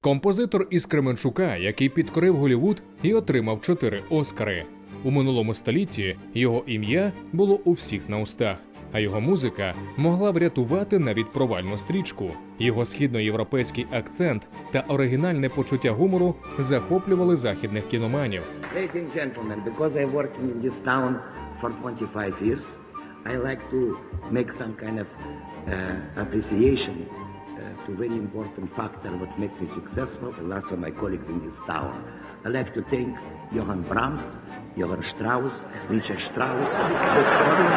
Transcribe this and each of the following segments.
Композитор із Кременчука, який підкорив Голівуд і отримав чотири Оскари. У минулому столітті його ім'я було у всіх на устах, а його музика могла врятувати навіть провальну стрічку. Його східноєвропейський акцент та оригінальне почуття гумору захоплювали західних кіноманів. Ladies and gentlemen, because I'm working in this town for 25 years, I like to make some kind of uh, appreciation uh, in this town. I like to thank Johann Brahms, Johann Strauss, Richard Strauss, Beethoven,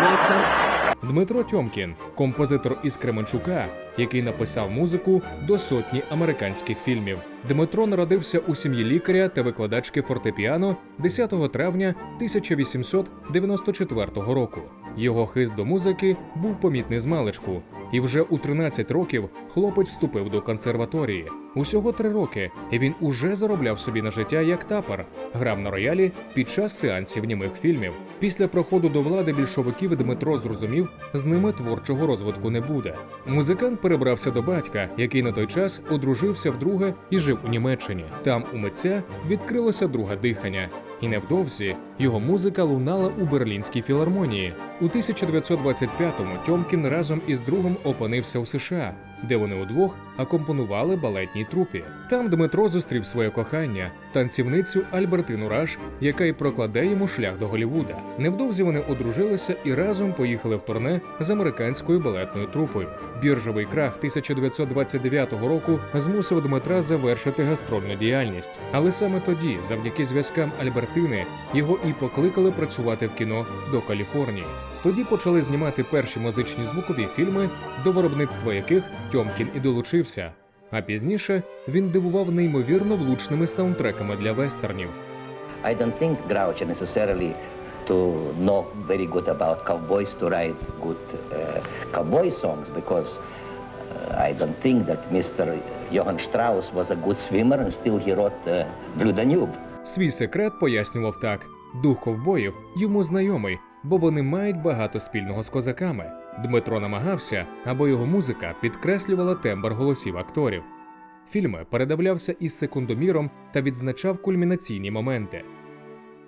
Mozart, Дмитро Тьомкін, композитор із Кременчука, який написав музику до сотні американських фільмів. Дмитро народився у сім'ї лікаря та викладачки фортепіано 10 травня 1894 року. Його хист до музики був помітний з маличку, і вже у 13 років хлопець вступив до консерваторії. Усього три роки, і він уже заробляв собі на життя як тапер, грав на роялі під час сеансів німих фільмів. Після проходу до влади більшовиків Дмитро зрозумів, з ними творчого розвитку не буде. Музикант перебрався до батька, який на той час одружився вдруге і жив у Німеччині. Там у митця відкрилося друге дихання, і невдовзі його музика лунала у Берлінській філармонії. У 1925-му Тьомкін разом із другом опинився у США, де вони удвох акомпонували балетній трупі. Там Дмитро зустрів своє кохання, танцівницю Альбертину Раш, яка й прокладе йому шлях до Голлівуда. Невдовзі вони одружилися і разом поїхали в турне з американською балетною трупою. Біржовий крах 1929 року змусив Дмитра завершити гастрольну діяльність. Але саме тоді, завдяки зв'язкам Альбертини, його і покликали працювати в кіно до Каліфорнії. Тоді почали знімати перші музичні звукові фільми, до виробництва яких Тьомкін і долучився. А пізніше він дивував неймовірно влучними саундтреками для вестернів. I don't think Groucho necessarily to know very good about cowboys to write good uh, cowboy songs because uh, I don't think that Mr. Johann Strauss was a good swimmer and still he wrote uh, Blue Danube. Свій секрет пояснював так: дух ковбоїв йому знайомий, бо вони мають багато спільного з козаками. Дмитро намагався, аби його музика підкреслювала тембр голосів акторів. Фільми передавлявся із секундоміром та відзначав кульмінаційні моменти.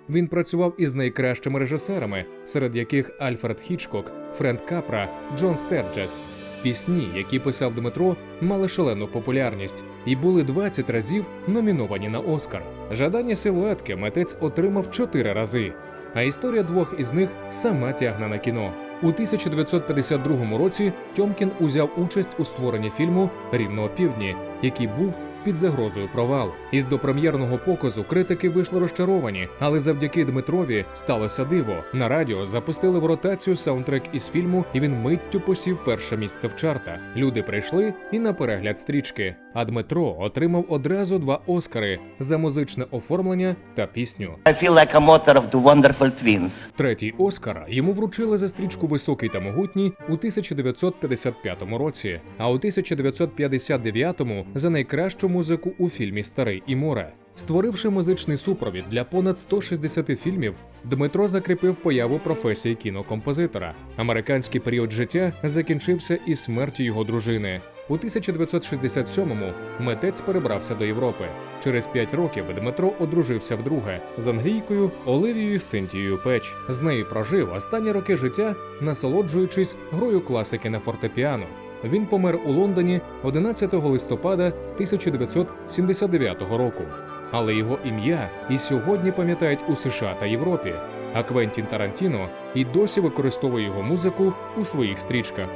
Він працював із найкращими режисерами, серед яких Альфред Хічкок, Френк Капра, Джон Стерджес. Пісні, які писав Дмитро, мали шалену популярність і були 20 разів номіновані на Оскар. Жадання силуетки митець отримав 4 рази, а історія двох із них сама тягне на кіно. У 1952 році Тьомкін узяв участь у створенні фільму Рівного півдні, який був під загрозою провалу. Із допрем'єрного показу критики вийшли розчаровані, але завдяки Дмитрові сталося диво. На радіо запустили в ротацію саундтрек із фільму, і він миттю посів перше місце в чартах. Люди прийшли і на перегляд стрічки. А Дмитро отримав одразу два Оскари за музичне оформлення та пісню. I feel like a mother of the wonderful twins. Третій Оскар йому вручили за стрічку Високий та могутній у 1955 році, а у 1959 за найкращу музику у фільмі Старий і море. Створивши музичний супровід для понад 160 фільмів, Дмитро закріпив появу професії кінокомпозитора. Американський період життя закінчився із смертю його дружини. У 1967-му митець перебрався до Європи. Через п'ять років Дмитро одружився вдруге з англійкою Оливією Синтією Печ. З нею прожив останні роки життя, насолоджуючись грою класики на фортепіано. Він помер у Лондоні 11 листопада 1979 року. Але його ім'я і сьогодні пам'ятають у США та Європі. А Квентін Тарантіно і досі використовує його музику у своїх стрічках.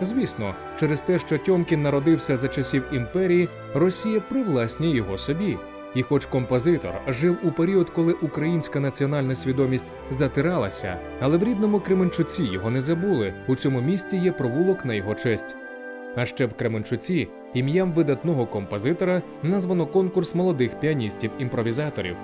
Звісно, через те, що Тьомкін народився за часів імперії, Росія привласнює його собі. І хоч композитор жив у період, коли українська національна свідомість затиралася, але в рідному Кременчуці його не забули. У цьому місті є провулок на його честь. А ще в Кременчуці ім'ям видатного композитора названо конкурс молодих піаністів-імпровізаторів.